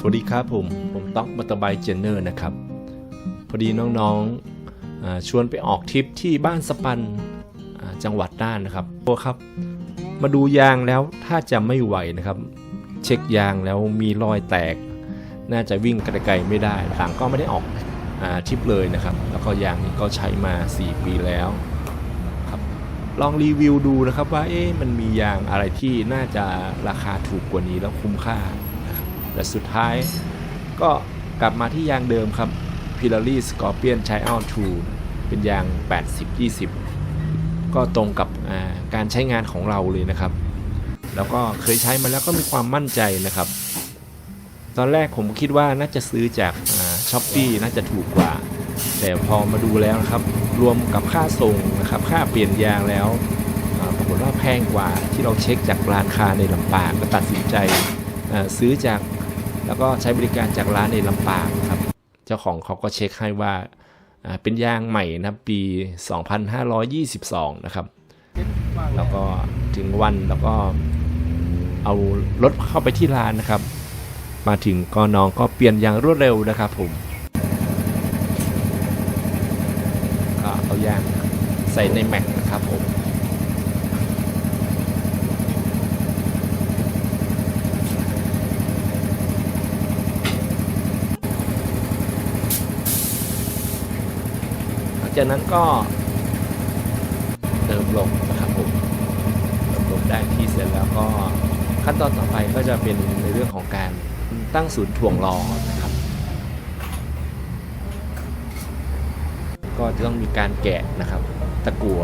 สวัสดีครับผม ผมต๊อกมัตเตอร์ไบเจนเนอร์นะครับ พอดีน้องๆชวนไปออกทริปที่บ้านสปันจังหวัดน่านนะครับโอ้ครับ มาดูยางแล้วถ้าจะไม่ไหวนะครับ เช็คยางแล้วมีรอยแตก น่าจะวิ่งไกลๆไม่ได้หลังก็ไม่ได้ออกอทริปเลยนะครับ แล้วก็ยางนี้ก็ใช้มา 4 ปีแล้วครับลองรีวิวดูนะครับว่าเอ๊ะมันมียางอะไรที่น่าจะราคาถูกกว่านี้แล้วคุ้มค่า แต่สุดท้ายก็กลับมาที่ยางเดิมครับ p i l a r i Scorpion Child 2เป็นยาง 80-20 ก็ตรงกับการใช้งานของเราเลยนะครับ แล้วก็เคยใช้มาแล้วก็มีความมั่นใจนะครับ ตอนแรกผมคิดว่าน่าจะซื้อจากช้อปปี้น่าจะถูกกว่า แต่พอมาดูแล้วนะครับ รวมกับค่าส่งนะครับ ค่าเปลี่ยนยางแล้วปรากฏว่าแพงกว่าที่เราเช็คจากร้านค้าในลำปางก็ตัดสินใจซื้อจาก แล้วก็ใช้บริการจากร้านในลำปางครับ เจ้าของเขาก็เช็คให้ว่าเป็นยางใหม่นะปี 2522 นะครับ แล้วก็ถึงวันแล้วก็เอารถเข้าไปที่ร้านนะครับ มาถึงก็น้องก็เปลี่ยนยางรวดเร็วนะครับผมก็เอายางใส่ในแม็กนะครับผม ห ลังจากนั้นก็เติมลมนะครับผมเติมลมได้ที่เสร็จแล้วก็ขั้นตอนต่อไปก็จะเป็นในเรื่องของการตั้งศูนย์ถ่วงล้อนะครับ ก็จะต้องมีการแกะนะครับ ตะกั่ว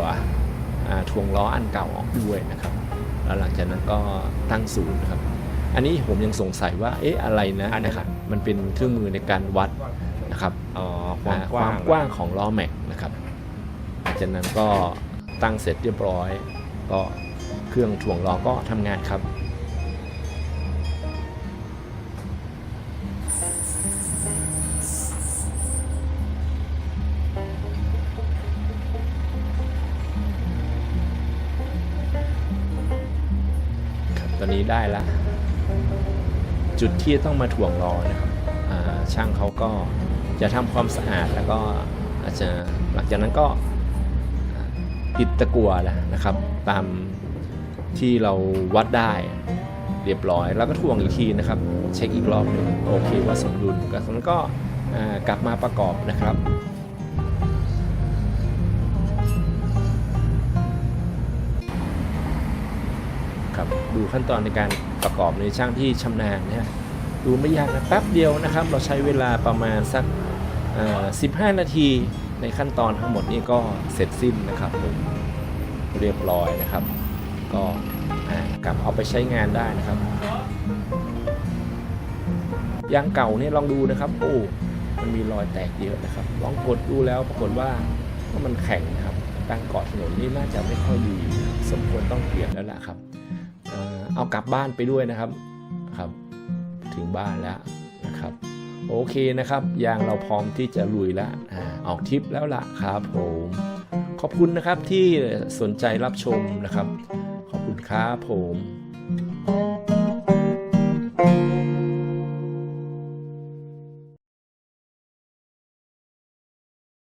อ่าถ่วงล้ออันเก่าออกด้วยนะครับ แล้วหลังจากนั้นก็ตั้งศูนย์นะครับ อันนี้ผมยังสงสัยว่าเอ๊ะอะไรนะนะครับมันเป็นเครื่องมือในการวัด นะครับอ๋อคอ่าวามคกวาว้างมกว้างของล้อแม็กนะครับหลังจากนั้นก็ตั้งเสร็จเรียบร้อย ก็เครื่องถ่วงล้อก็ทำงานครับครับตอนนี้ได้ละ จุดที่ต้องมาถ่วงล้อนะครับอ่าช่างเขาก็ จะทำความสะอาดแล้วก็อาจจะหลังจากนั้นก็ปิดตะกั่วแล้วนะครับ ตามที่เราวัดได้เรียบร้อย แล้วก็ถ่วงอีกทีนะครับ เช็คอีกรอบหนึ่งโอเคว่าสมดุลก็นั้นก็กลับมาประกอบนะครับครับดูขั้นตอนในการประกอบในช่างที่ชำนาญนะฮะ ดูไม่ยากนะแป๊บเดียวนะครับ เราใช้เวลาประมาณสัก 15 นาทีในขั้นตอนทั้งหมดนี้ก็เสร็จสิ้นนะครับผมเรียบร้อยนะครับ ก็กลับเอาไปใช้งานได้นะครับยางเก่าเนี่ยลองดูนะครับ โอ้มันมีรอยแตกเยอะนะครับ ลองกดดูแล้วปรากฏว่าว่ามันแข็งนะครับตั้งเกาะถนนนี่น่าจะไม่ค่อยดี สมควรต้องเปลี่ยนแล้วล่ะครับ เอากลับบ้านไปด้วยนะครับครับ ถึงบ้านแล้วนะครับ โอเคนะครับ ยางเราพร้อมที่จะลุยแล้วออกทริปแล้วล่ะครับผมขอบคุณนะครับที่สนใจรับชมนะครับ ขอบคุณครับผม